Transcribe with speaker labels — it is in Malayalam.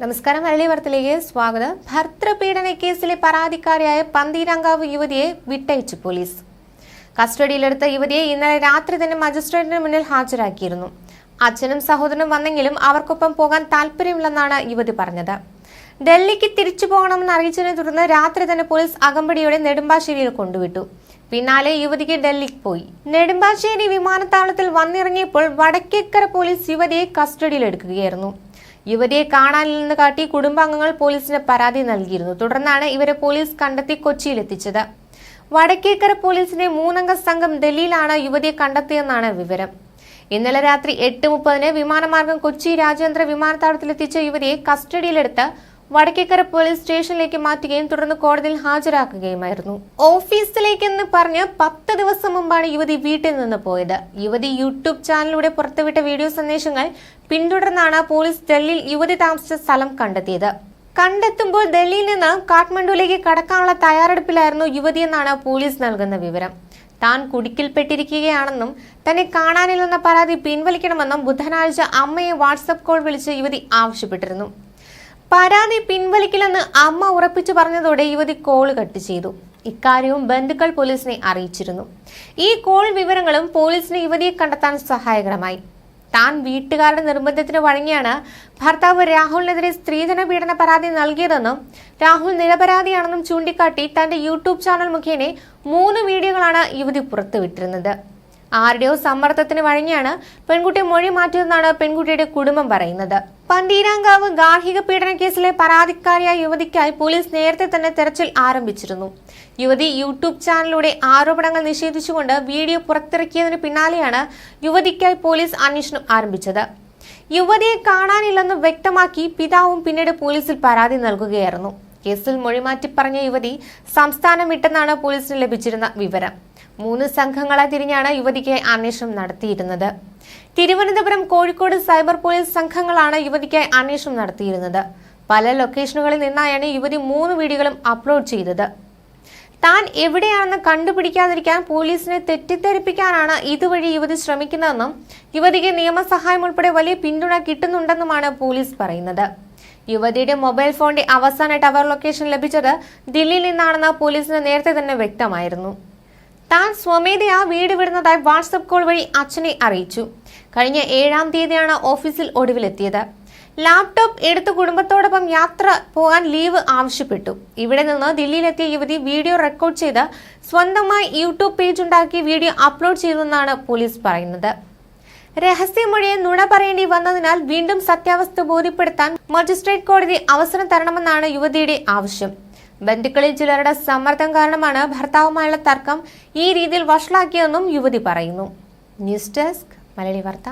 Speaker 1: നമസ്കാരം. മലയാളി വാർത്തയിലേക്ക് സ്വാഗതം. ഭർത്തൃപീഡന കേസിലെ പരാതിക്കാരിയായ പന്തീരാങ്കാവ് യുവതിയെ വിട്ടയച്ചു പോലീസ്. കസ്റ്റഡിയിലെടുത്ത യുവതിയെ ഇന്നലെ രാത്രി തന്നെ മജിസ്ട്രേറ്റിന് മുന്നിൽ ഹാജരാക്കിയിരുന്നു. അച്ഛനും സഹോദരനും വന്നെങ്കിലും അവർക്കൊപ്പം പോകാൻ താല്പര്യമില്ലെന്നാണ് യുവതി പറഞ്ഞത്. ഡൽഹിക്ക് തിരിച്ചു പോകണമെന്ന് അറിയിച്ചതിനെ തുടർന്ന് രാത്രി തന്നെ പോലീസ് അകമ്പടിയോടെ നെടുമ്പാശ്ശേരിയിൽ കൊണ്ടുവിട്ടു. പിന്നാലെ യുവതിക്ക് ഡൽഹിക്ക് പോയി. നെടുമ്പാശ്ശേരി വിമാനത്താവളത്തിൽ വന്നിറങ്ങിയപ്പോൾ വടക്കേക്കര പോലീസ് യുവതിയെ കസ്റ്റഡിയിലെടുക്കുകയായിരുന്നു. യുവതിയെ കാണാനില്ലെന്ന് കാട്ടി കുടുംബാംഗങ്ങൾ പോലീസിന് പരാതി നൽകിയിരുന്നു. തുടർന്നാണ് ഇവരെ പോലീസ് കണ്ടെത്തി കൊച്ചിയിലെത്തിച്ചത്. വടക്കേക്കര പോലീസിന്റെ മൂന്നംഗ സംഘം ഡൽഹിയിലാണ് യുവതിയെ കണ്ടെത്തിയെന്നാണ് വിവരം. ഇന്നലെ രാത്രി എട്ട് മുപ്പതിന് വിമാനമാർഗം കൊച്ചി രാജ്യാന്തര വിമാനത്താവളത്തിലെത്തിച്ച യുവതിയെ കസ്റ്റഡിയിലെടുത്ത് വടക്കേക്കര പോലീസ് സ്റ്റേഷനിലേക്ക് മാറ്റുകയും തുടർന്ന് കോടതിയിൽ ഹാജരാക്കുകയുമായിരുന്നു. ഓഫീസിലേക്കെന്ന് പറഞ്ഞ് പത്ത് ദിവസം മുമ്പാണ് യുവതി വീട്ടിൽ നിന്ന് പോയത്. യുവതി യൂട്യൂബ് ചാനലിലൂടെ പുറത്തുവിട്ട വീഡിയോ സന്ദേശങ്ങൾ പിന്തുടർന്നാണ് പോലീസ് ഡൽഹിയിൽ യുവതി താമസിച്ച സ്ഥലം കണ്ടെത്തിയത്. കണ്ടെത്തുമ്പോൾ ഡൽഹിയിൽ നിന്ന് കാഠ്മണ്ഡുവിലേക്ക് കടക്കാനുള്ള തയ്യാറെടുപ്പിലായിരുന്നു യുവതിയെന്നാണ് പോലീസ് നൽകുന്ന വിവരം. താൻ കുടുക്കിൽപ്പെട്ടിരിക്കുകയാണെന്നും തന്നെ കാണാനില്ലെന്ന പരാതി പിൻവലിക്കണമെന്നും ബുധനാഴ്ച അമ്മയെ വാട്സപ്പ് കോൾ വിളിച്ച് യുവതി ആവശ്യപ്പെട്ടിരുന്നു. പരാതി പിൻവലിക്കില്ലെന്ന് അമ്മ ഉറപ്പിച്ചു പറഞ്ഞതോടെ യുവതി കോൾ കട്ട് ചെയ്തു. ഇക്കാര്യവും ബന്ധുക്കൾ പോലീസിനെ അറിയിച്ചിരുന്നു. ഈ കോൾ വിവരങ്ങളും പോലീസിന് യുവതിയെ കണ്ടെത്താൻ സഹായകരമായി. താൻ വീട്ടുകാരുടെ നിർബന്ധത്തിന് വഴങ്ങിയാണ് ഭർത്താവ് രാഹുലിനെതിരെ സ്ത്രീധന പീഡന പരാതി നൽകിയതെന്നും രാഹുൽ നിരപരാധിയാണെന്നും ചൂണ്ടിക്കാട്ടി തന്റെ യൂട്യൂബ് ചാനൽ മുഖേന മൂന്ന് വീഡിയോകളാണ് യുവതി പുറത്തുവിട്ടിരുന്നത്. ആരുടെയോ സമ്മർദ്ദത്തിന് വഴങ്ങിയാണ് പെൺകുട്ടി മൊഴി മാറ്റിയതെന്നാണ് പെൺകുട്ടിയുടെ കുടുംബം പറയുന്നത്. പന്തീരാങ്കാവ് ഗാർഹിക പീഡന കേസിലെ പരാതിക്കാരിയായ യുവതിക്കായി പോലീസ് നേരത്തെ തന്നെ തെരച്ചിൽ ആരംഭിച്ചിരുന്നു. യുവതി യൂട്യൂബ് ചാനലിലൂടെ ആരോപണങ്ങൾ നിഷേധിച്ചുകൊണ്ട് വീഡിയോ പുറത്തിറക്കിയതിന് പിന്നാലെയാണ് യുവതിക്കായി പോലീസ് അന്വേഷണം ആരംഭിച്ചത്. യുവതിയെ കാണാനില്ലെന്ന് വ്യക്തമാക്കി പിതാവും പിന്നീട് പോലീസിൽ പരാതി നൽകുകയായിരുന്നു. കേസിൽ മൊഴിമാറ്റി പറഞ്ഞ യുവതി സംസ്ഥാനം വിട്ടെന്നാണ് പോലീസിന് ലഭിച്ചിരുന്ന വിവരം. മൂന്ന് സംഘങ്ങളായി തിരിഞ്ഞാണ് യുവതിക്ക് അന്വേഷണം നടത്തിയിരുന്നത്. തിരുവനന്തപുരം കോഴിക്കോട് സൈബർ പോലീസ് സംഘങ്ങളാണ് യുവതിക്കായി അന്വേഷണം നടത്തിയിരുന്നത്. പല ലൊക്കേഷനുകളിൽ നിന്നായാണ് യുവതി മൂന്ന് വീഡിയോകളും അപ്ലോഡ് ചെയ്തത്. താൻ എവിടെയാണെന്ന് കണ്ടുപിടിക്കാതിരിക്കാൻ പോലീസിനെ തെറ്റിദ്ധരിപ്പിക്കാനാണ് ഇതുവഴി യുവതി ശ്രമിക്കുന്നതെന്നും യുവതിക്ക് നിയമസഹായം ഉൾപ്പെടെ വലിയ പിന്തുണ കിട്ടുന്നുണ്ടെന്നുമാണ് പോലീസ് പറയുന്നത്. യുവതിയുടെ മൊബൈൽ ഫോണിന്റെ അവസാന ടവർ ലൊക്കേഷൻ ലഭിച്ചത് ദില്ലിയിൽ നിന്നാണെന്ന് പോലീസിന് നേരത്തെ തന്നെ വ്യക്തമായിരുന്നു. താൻ സ്വമേധയാ വീട് വിടുന്നതായി വാട്സപ്പ് കോൾ വഴി അച്ഛനെ അറിയിച്ചു. കഴിഞ്ഞ ഏഴാം തീയതിയാണ് ഓഫീസിൽ ഒടുവിലെത്തിയത്. ലാപ്ടോപ്പ് എടുത്ത് കുടുംബത്തോടൊപ്പം യാത്ര പോകാൻ ലീവ് ആവശ്യപ്പെട്ടു. ഇവിടെ നിന്ന് ദില്ലിയിലെത്തിയ യുവതി വീഡിയോ റെക്കോർഡ് ചെയ്ത് സ്വന്തമായി യൂട്യൂബ് പേജ് ഉണ്ടാക്കി വീഡിയോ അപ്ലോഡ് ചെയ്തെന്നാണ് പോലീസ് പറയുന്നത്. രഹസ്യമൊഴിയെ നുണ പറയേണ്ടി വന്നതിനാൽ വീണ്ടും സത്യാവസ്ഥ ബോധ്യപ്പെടുത്താൻ മജിസ്ട്രേറ്റ് കോടതി അവസരം തരണമെന്നാണ് യുവതിയുടെ ആവശ്യം. ബന്ധുക്കളിൽ ചിലരുടെ സമ്മർദ്ദം കാരണമാണ് ഭർത്താവുമായുള്ള തർക്കം ഈ രീതിയിൽ വഷളാക്കിയതെന്നും യുവതി പറയുന്നു. ന്യൂസ് ഡെസ്ക് മലയാളി വാർത്ത.